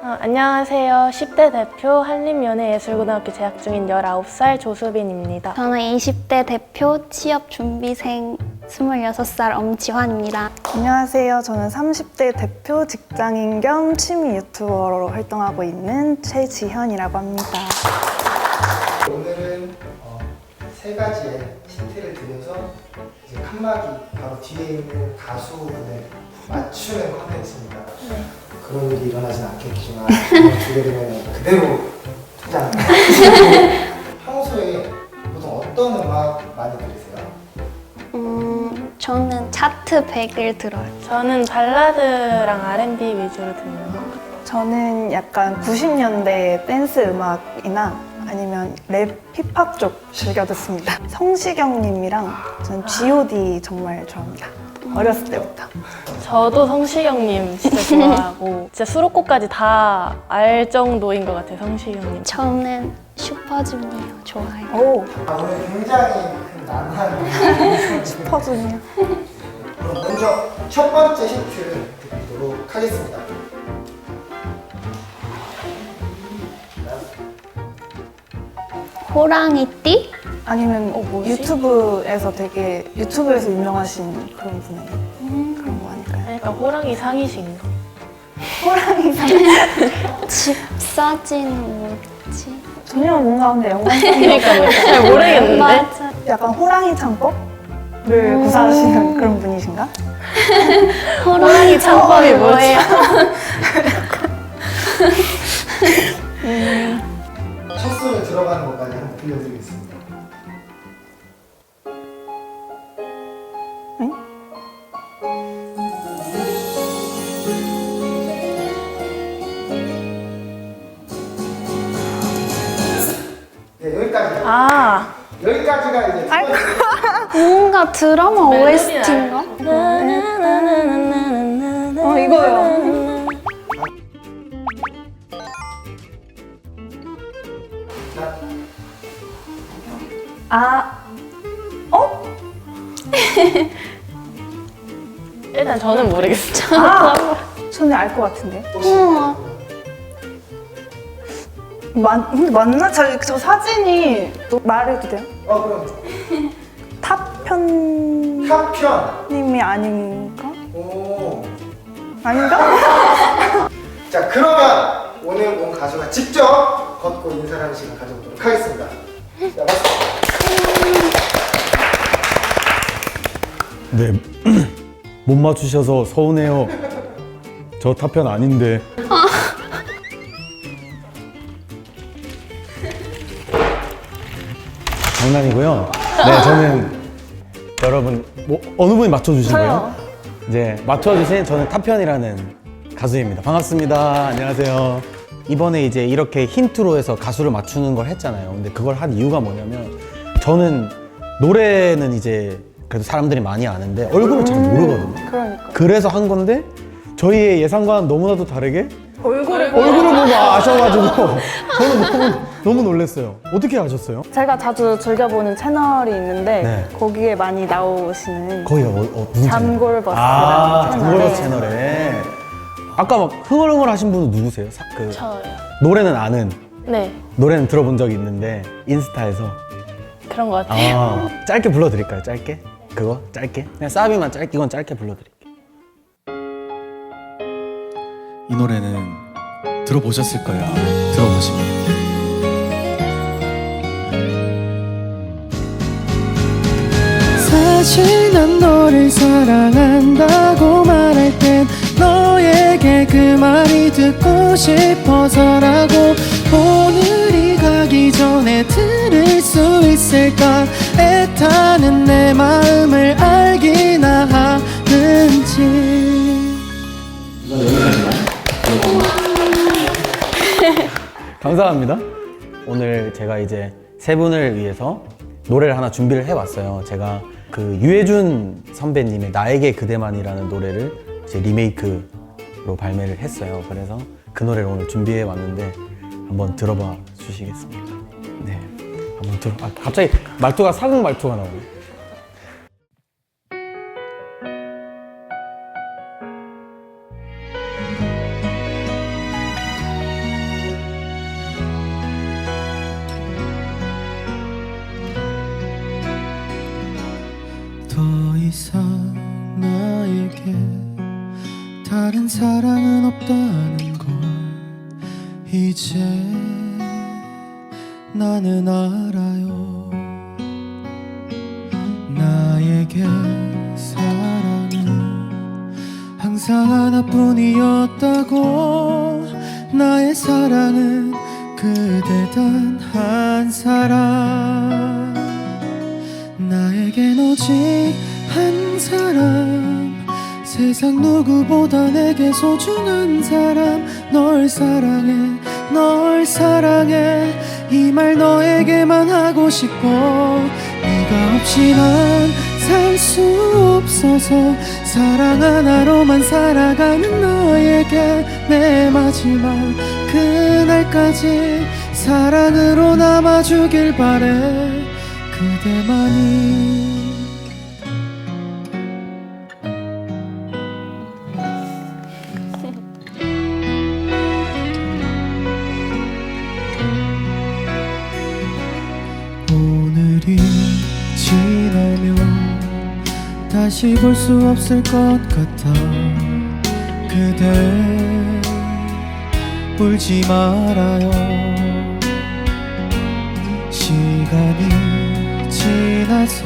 어, 안녕하세요. 10대 대표 한림연예예술고등학교 재학 중인 19살 조수빈입니다. 저는 20대 대표 취업 준비생 26살 엄지환입니다. 안녕하세요. 저는 30대 대표 직장인 겸 취미 유튜버로 활동하고 있는 최지현이라고 합니다. 오늘은 어, 세 가지의 힌트를 드려서 이제 칸막이 바로 뒤에 있는 가수분을 맞추는 컨텐츠입니다. 그런 일이 일어나진 않겠지만 주게 되면 그대로 투장. 평소에 보통 어떤 음악 많이 들으세요? 음, 저는 차트 100을 들어요. 저는 발라드랑 R&B 위주로 듣는 것 같아요. 저는 약간 90년대 댄스 음악이나 아니면 랩, 힙합 쪽 즐겨 듣습니다. 성시경님이랑 저는 G.O.D 정말 좋아합니다. 어렸을 때부터. 저도 성시경님 진짜 좋아하고 진짜 수록곡까지 다 알 정도인 것 같아요. 성시경님. 저는 슈퍼주니어 좋아해요. 오, 아, 오늘 굉장히 큰 난한 슈퍼주니어. 그럼 먼저 첫 번째 힌트를 드리도록 하겠습니다. 호랑이띠? 아니면 어, 뭐지? 유튜브에서 되게 유튜브에서 유명하신 그런 분의 그런 거 아닐까요? 약간 호랑이 상이신가? 호랑이 상 집 사진 뭐지? 전혀 뭔가 근데 연관성이. 잘 모르겠는데. 맞아. 약간 호랑이 창법을 구사하시는 그런 분이신가? 호랑이 창법이 뭐예요? 네, 여기까지. 아. 여기까지가 이제 두 번째. 뭔가 드라마 OST인가? 어 이거요. 아 어? 일단 저는 모르겠어요. 아 저는 알 것 같은데. 맞 근데 맞나? 저, 저 사진이 또 말해도 돼요? 어 그럼 타편님이 탑편. 아닌가? 오. 아닌가? 자 그러면 오늘 온 가수가 직접 걷고 인사하는 시간 가져보도록 하겠습니다. 자, 박수. 네. 못 맞추셔서 서운해요. 저 타편 아닌데. 장난이고요. 네, 저는 여러분 뭐 어느 분이 맞춰주신 거예요? 이제 맞춰주신 저는 타편이라는 가수입니다. 반갑습니다. 안녕하세요. 이번에 이제 이렇게 힌트로 해서 가수를 맞추는 걸 했잖아요. 근데 그걸 한 이유가 뭐냐면 저는 노래는 이제 그래도 사람들이 많이 아는데 얼굴을 잘 모르거든요. 그러니까 그래서 한 건데 저희의 예상과는 너무나도 다르게 얼굴을 얼굴을 보고 아셔가지고 저는 너무 너무 놀랐어요. 어떻게 아셨어요? 제가 자주 즐겨보는 채널이 있는데 네. 거기에 많이 나오시는 거의 어, 어? 잠골버스라는 아 채널에 잠골버스 채널에 아까 막 흥얼흥얼 하신 분은 누구세요? 사- 그 저요. 노래는 아는 네. 노래는 들어본 적이 있는데 인스타에서 그런 것 같아요. 아 짧게 불러드릴까요? 짧게 그거 짧게 그냥 사비만 짧게 이건 짧게 불러드릴게요. 이 노래는 들어보셨을 거예요. 들어보시면. 사실 난 너를 사랑한다고 말할 땐 너에게 그 말이 듣고 싶어서라고 오늘이 가기 전에 들을 수 있을까 애타는 내 마음을 알기나 하는지 감사합니다. 오늘 제가 이제 세 분을 위해서 노래를 하나 준비를 해왔어요. 제가 그 유해준 선배님의 나에게 그대만이라는 노래를 이제 리메이크로 발매를 했어요. 그래서 그 노래를 오늘 준비해 왔는데 한번 들어봐 주시겠습니까? 한번 들어. 아, 갑자기 말투가 사극 말투가 나오네. 다른 사랑은 없다는 걸 이제 나는 알아요. 나에게 사랑은 항상 하나뿐이었다고. 나의 사랑은 그대 단 한 사람. 나에겐 오직 한 사람. 세상 누구보다 내게 소중한 사람. 널 사랑해 널 사랑해 이 말 너에게만 하고 싶어. 네가 없이 난 살 수 없어서 사랑 하나로만 살아가는 너에게 내 마지막 그날까지 사랑으로 남아주길 바래. 그대만이 지나면 다시 볼 수 없을 것 같아. 그대 울지 말아요. 시간이 지나서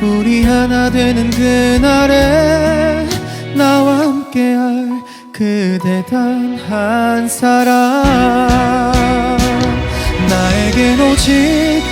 우리 하나 되는 그날에 나와 함께할 그대 단 한 사람. 나에겐 오직 한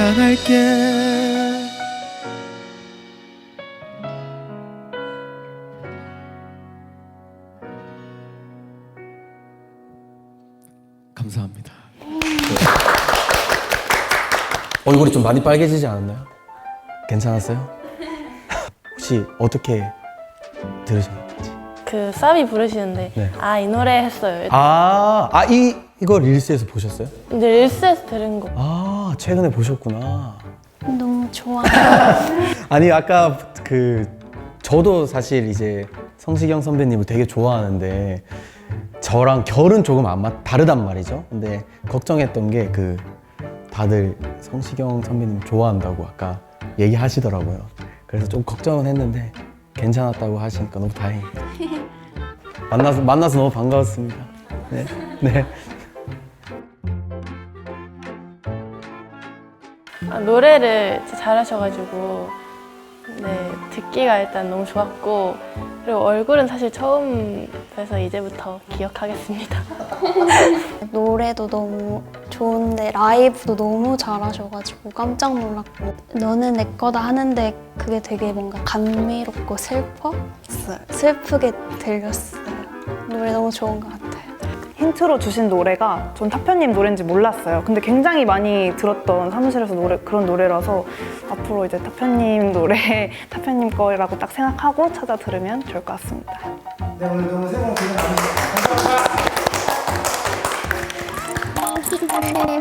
사랑할게 감사합니다. 얼굴이 좀 많이 빨개지지 않았나요? 괜찮았어요? 혹시 어떻게 들으셨는지? 그 사비 부르시는데 네. 아 이 노래 했어요. 아, 아, 이, 이거 릴스에서 보셨어요? 근데 릴스에서 들은 거. 아, 최근에 보셨구나. 너무 좋아. 아니, 아까 그, 저도 사실 이제 성시경 선배님을 되게 좋아하는데, 저랑 결은 조금 안 맞, 다르단 말이죠. 근데 걱정했던 게 그, 다들 성시경 선배님 좋아한다고 아까 얘기하시더라고요. 그래서 좀 걱정은 했는데, 괜찮았다고 하시니까 너무 다행입니다. 만나서, 만나서 너무 반가웠습니다. 네. 네. 아, 노래를 잘하셔가지고 네 듣기가 일단 너무 좋았고 그리고 얼굴은 사실 처음 뵈서 이제부터 기억하겠습니다. 노래도 너무 좋은데 라이브도 너무 잘하셔가지고 깜짝 놀랐고 너는 내 거다 하는데 그게 되게 뭔가 감미롭고 슬펐어요. 슬프게 들렸어요. 노래 너무 좋은 것 같아요. 힌트로 주신 노래가 전 타편님 노래인지 몰랐어요. 근데 굉장히 많이 들었던 사무실에서 노래 그런 노래라서 앞으로 이제 타편님 노래 타편님 거라고 딱 생각하고 찾아 들으면 좋을 것 같습니다. 네 오늘 너무 새해 복 많이 받으세요. 감사합니다. 네,